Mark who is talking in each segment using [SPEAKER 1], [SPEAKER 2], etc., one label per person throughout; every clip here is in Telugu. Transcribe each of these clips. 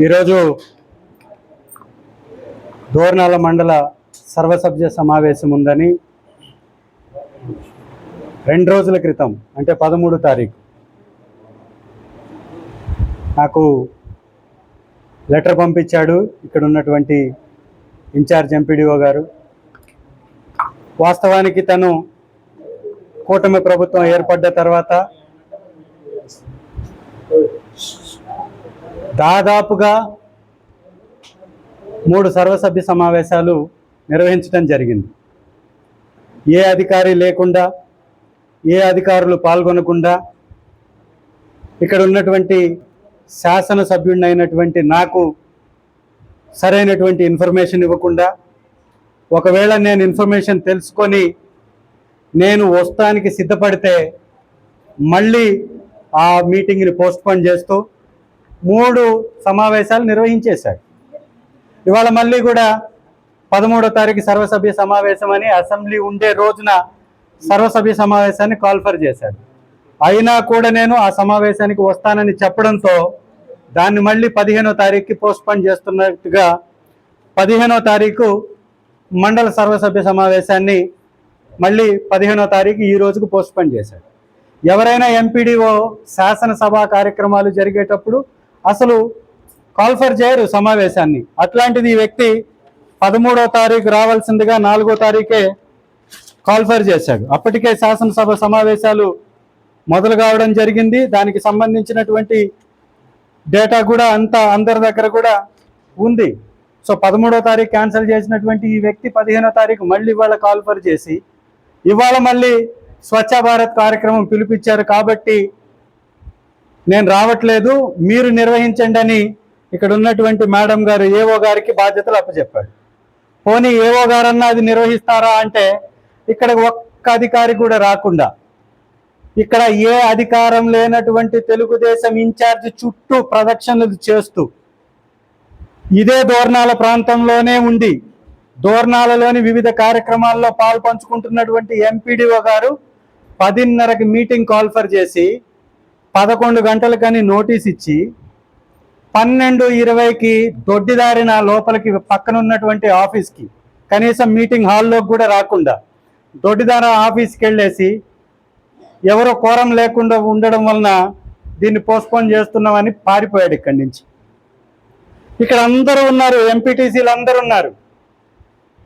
[SPEAKER 1] ఈరోజు దోర్నాల మండల సర్వసభ్య సమావేశం ఉందని రెండు రోజుల క్రితం అంటే పదమూడు తారీఖు నాకు లెటర్ పంపించాడు ఇక్కడ ఉన్నటువంటి ఇన్ఛార్జ్ ఎంపీడీఓ గారు. వాస్తవానికి తను కూటమి ప్రభుత్వం ఏర్పడ్డ తర్వాత దాదాపుగా మూడు సర్వసభ్య సమావేశాలు నిర్వహించడం జరిగింది. ఏ అధికారి లేకుండా ఏ అధికారులు పాల్గొనకుండా ఇక్కడ ఉన్నటువంటి శాసనసభ్యుడిని అయినటువంటి నాకు సరైనటువంటి ఇన్ఫర్మేషన్ ఇవ్వకుండా ఒకవేళ నేను ఇన్ఫర్మేషన్ తెలుసుకొని నేను వస్తానికి సిద్ధపడితే మళ్ళీ ఆ మీటింగ్ని పోస్ట్పోన్ చేస్తూ మూడు సమావేశాలు నిర్వహించేశాడు. ఇవాళ మళ్ళీ కూడా పదమూడో తారీఖు సర్వసభ్య సమావేశం అని అసెంబ్లీ ఉండే రోజున సర్వసభ్య సమావేశాన్ని కాల్ఫర్ చేశాడు. అయినా కూడా నేను ఆ సమావేశానికి వస్తానని చెప్పడంతో దాన్ని మళ్ళీ పదిహేనో తారీఖుకి పోస్ట్పోన్ చేస్తున్నట్టుగా పదిహేనో తారీఖు మండల సర్వసభ్య సమావేశాన్ని మళ్ళీ పదిహేనో తారీఖు ఈ రోజుకు పోస్ట్పోన్ చేశాడు. ఎవరైనా ఎంపీడీఓ శాసనసభ కార్యక్రమాలు జరిగేటప్పుడు అసలు కాల్ఫర్ చేయరు సమావేశాన్ని. అట్లాంటిది ఈ వ్యక్తి పదమూడో తారీఖు రావాల్సిందిగా నాలుగో తారీఖే కాల్ఫర్ చేశాడు. అప్పటికే శాసనసభ సమావేశాలు మొదలు కావడం జరిగింది. దానికి సంబంధించినటువంటి డేటా కూడా అంతా అందరి దగ్గర కూడా ఉంది. సో పదమూడో తారీఖు క్యాన్సిల్ చేసినటువంటి ఈ వ్యక్తి పదిహేనో తారీఖు మళ్ళీ ఇవాళ కాల్ఫర్ చేసి ఇవాళ మళ్ళీ స్వచ్ఛ భారత్ కార్యక్రమం పిలిపించారు కాబట్టి నేను రావట్లేదు మీరు నిర్వహించండి అని ఇక్కడ ఉన్నటువంటి మేడం గారు ఏఓ గారికి బాధ్యతలు అప్పచెప్పాడు పోనీ ఏఓ గారన్నా అది నిర్వహిస్తారా అంటే ఇక్కడ ఒక్క అధికారి కూడా రాకుండా ఇక్కడ ఏ అధికారం లేనటువంటి తెలుగుదేశం ఇన్ఛార్జ్ చుట్టూ ప్రదక్షిణలు చేస్తూ ఇదే దోర్నాల ప్రాంతంలోనే ఉండి దోర్నాలలోని వివిధ కార్యక్రమాల్లో పాల్పంచుకుంటున్నటువంటి ఎంపీడీఓ గారు పదిన్నరకి మీటింగ్ కాల్ఫర్ చేసి పదకొండు గంటలకని నోటీస్ ఇచ్చి పన్నెండు ఇరవైకి దొడ్డిదారిన లోపలికి పక్కన ఉన్నటువంటి ఆఫీస్కి కనీసం మీటింగ్ హాల్లోకి కూడా రాకుండా దొడ్డిదార ఆఫీస్కి వెళ్ళేసి ఎవరో కోరం లేకుండా ఉండడం వలన దీన్ని పోస్ట్పోన్ చేస్తున్నామని పారిపోయాడు ఇక్కడి నుంచి. ఇక్కడ అందరూ ఉన్నారు ఎంపీటీసీలు అందరూ ఉన్నారు.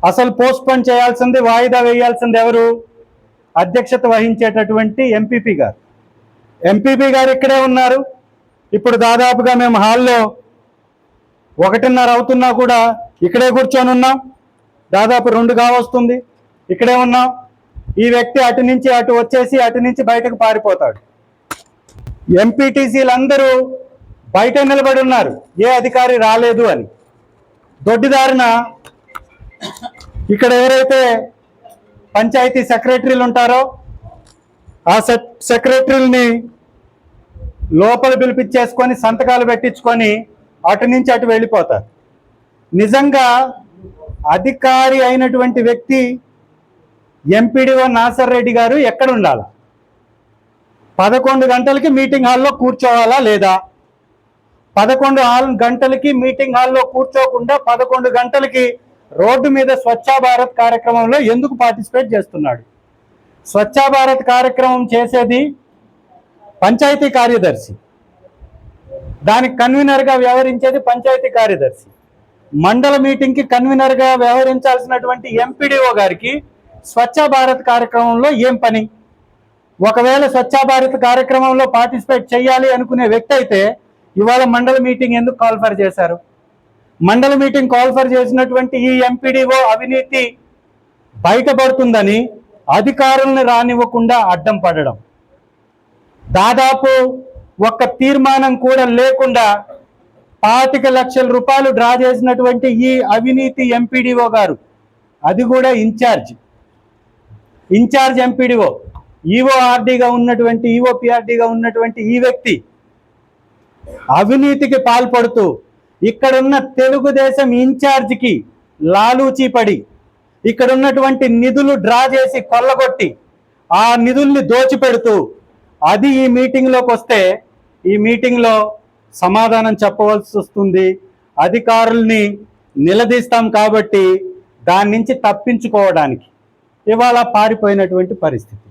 [SPEAKER 1] అసలు పోస్ట్పోన్ చేయాల్సింది వాయిదా వేయాల్సింది ఎవరు? అధ్యక్షత వహించేటటువంటి ఎంపీపీ గారు. ఎంపీపీ గారు ఇక్కడే ఉన్నారు. ఇప్పుడు దాదాపుగా మేము హాల్లో ఒకటిన్నర అవుతున్నా కూడా ఇక్కడే కూర్చొని ఉన్నాం. దాదాపు రెండు కావస్తుంది ఇక్కడే ఉన్నాం. ఈ వ్యక్తి అటు నుంచి అటు వచ్చేసి అటు నుంచి బయటకు పారిపోతాడు. ఎంపీటీసీలు అందరూ బయట నిలబడి ఉన్నారు. ఏ అధికారి రాలేదు అని. దొడ్డిదారిన ఇక్కడ ఎవరైతే పంచాయతీ సెక్రటరీలు ఉంటారో ఆ సెక్రటరీలని లోపల పిలిపించేసుకొని సంతకాలు పెట్టించుకొని అటు నుంచి అటు వెళ్ళిపోతారు. నిజంగా అధికారి అయినటువంటి వ్యక్తి ఎంపీడీఓ నాసర్ రెడ్డి గారు ఎక్కడ ఉండాలి? పదకొండు గంటలకి మీటింగ్ హాల్లో కూర్చోవాలా లేదా? పదకొండు గంటలకి మీటింగ్ హాల్లో కూర్చోకుండా పదకొండు గంటలకి రోడ్డు మీద స్వచ్ఛ భారత్ కార్యక్రమంలో ఎందుకు పార్టిసిపేట్ చేస్తున్నాడు? స్వచ్ఛ భారత్ కార్యక్రమం చేసేది పంచాయతీ కార్యదర్శి. దానికి కన్వీనర్గా వ్యవహరించేది పంచాయతీ కార్యదర్శి. మండల మీటింగ్కి కన్వీనర్గా వ్యవహరించాల్సినటువంటి ఎంపీడీఓ గారికి స్వచ్ఛ భారత్ కార్యక్రమంలో ఏం పని? ఒకవేళ స్వచ్ఛ భారత్ కార్యక్రమంలో పార్టిసిపేట్ చేయాలి అనుకునే వ్యక్తి అయితే ఇవాళ మండల మీటింగ్ ఎందుకు కాల్ఫర్ చేశారు? మండల మీటింగ్ కాల్ఫర్ చేసినటువంటి ఈ ఎంపీడీఓ అవినీతి బయటపడుతుందని అధికారుల్ని రానివ్వకుండా అడ్డం పడడం. దాదాపు ఒక్క తీర్మానం కూడా లేకుండా పాతిక లక్షల రూపాయలు డ్రా చేసినటువంటి ఈ అవినీతి ఎంపీడీఓ గారు అది కూడా ఇన్ఛార్జ్. ఇన్ఛార్జ్ ఎంపీడీఓ ఈఓ ఉన్నటువంటి ఈఓపిఆర్డీగా ఉన్నటువంటి ఈ వ్యక్తి అవినీతికి పాల్పడుతూ ఇక్కడున్న తెలుగుదేశం ఇన్ఛార్జికి లాలూచీ పడి ఇక్కడ ఉన్నటువంటి నిధులు డ్రా చేసి కొల్లగొట్టి ఆ నిధుల్ని దోచిపెడుతూ అది ఈ మీటింగ్లోకి వస్తే ఈ మీటింగ్లో సమాధానం చెప్పవలసి వస్తుంది. అధికారుల్ని నిలదీస్తాం కాబట్టి దాని నుంచి తప్పించుకోవడానికి ఇవాళ పారిపోయినటువంటి పరిస్థితి.